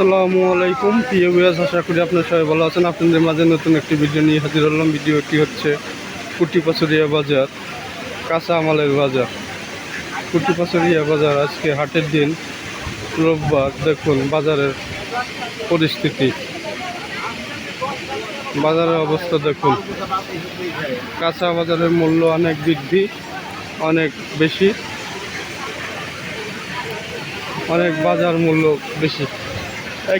আসসালামু আলাইকুম। প্রিয় বিয়াস আশা করি আপনার সবাই ভালো আছেন। আপনাদের মাঝে নতুন একটি ভিডিও নিয়ে হাজির হলাম। ভিডিওটি হচ্ছে কুটি পাচুরিয়া বাজার, কাঁচা আমালের বাজার। কুটি পাচুরিয়া বাজার আজকে হাটের দিন, রোববার। দেখুন, বাজারের পরিস্থিতি। বাজারের অবস্থা দেখুন। কাঁচা বাজারের মূল্য অনেক বৃদ্ধি, অনেক বেশি। অনেক বাজার মূল্য বেশি।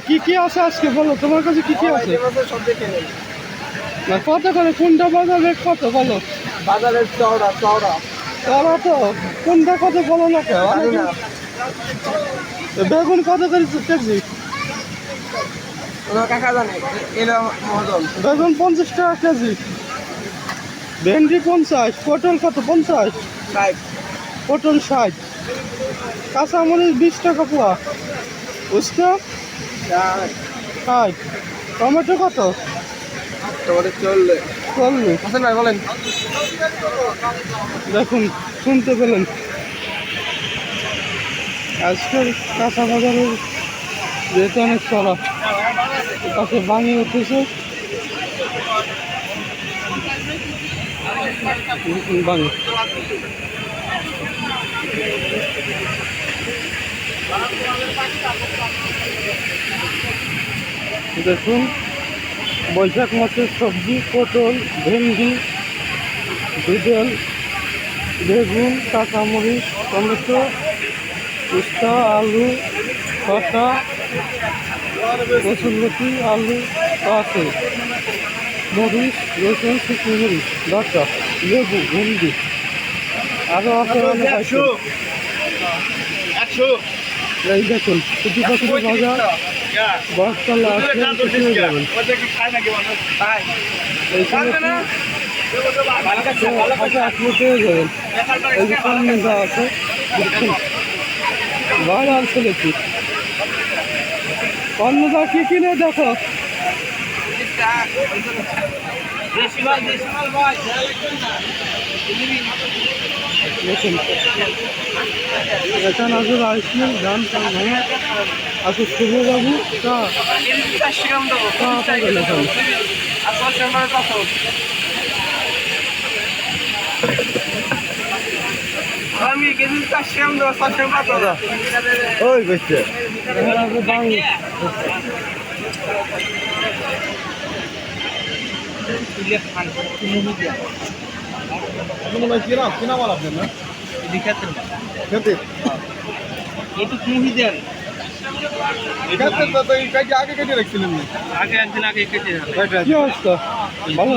কি কি আছে আজকে? বলো তোমার কাছে কি কি আছে? না কত করে? কোনটা বাজার রেট কত বলো? বাজারের চওড়া চওড়া। তারা তো? কোনটা কত বলো না বেগুন কত করে কেজি? বেগুন পঞ্চাশ টাকা কেজি। ভেন্ডি পঞ্চাশ পটল কত পঞ্চাশ? পটল ষাট। কাঁচামরিচ বিশ টাকা পোয়া। উস্তা ষাট টমেটো কত? তোমাদের চললে চল্লিশ। হাসান ভাই বলেন। দেখুন শুনতে পেলেন। আজকের কাঁচা বাজারের রেট অনেক চড়া। কাছে ভাঙি উঠেছে। দেখুন দেখুন বৈশাখ মাসের সবজি পটল ভেন্ডি বিদেল বেগুন কাঁচামরিচ টমেটো উস্তা আলু শসা কচুরলতি আলু আছে মরিচ রসুন শুকনো মরিচ ডাটা লেবু ভেন্ডি। আরও আছে অনেক আছে এই দেখুন কুটি পাখি আসলে যাবেন। এই যে সামনে যা আছে অন্য যা কি? কিনে দেখো? দেখুন এখানে আছে আইসক্রিম ধান টান ভাঙা আছে শুভবাবু চা চা পাবেন এখানে আমি কেজি চারশো গ্রাম দেবো চারশো কত ওই বেশি এখানে আছে বাংলা খেতে একটু মুহি দেন খেতে তো তো এই কাজে আগে কেটে রাখছিলেন আগে একদিন আগে কেটে কি অবস্থা? ভালো?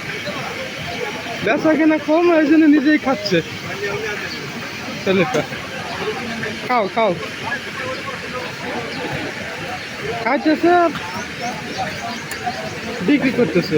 বেচা কেনা কম ওই জন্য নিজেই খাচ্ছে। ছেলেটা। খাও খাও। খাইতেছে বিক্রি করতেছে।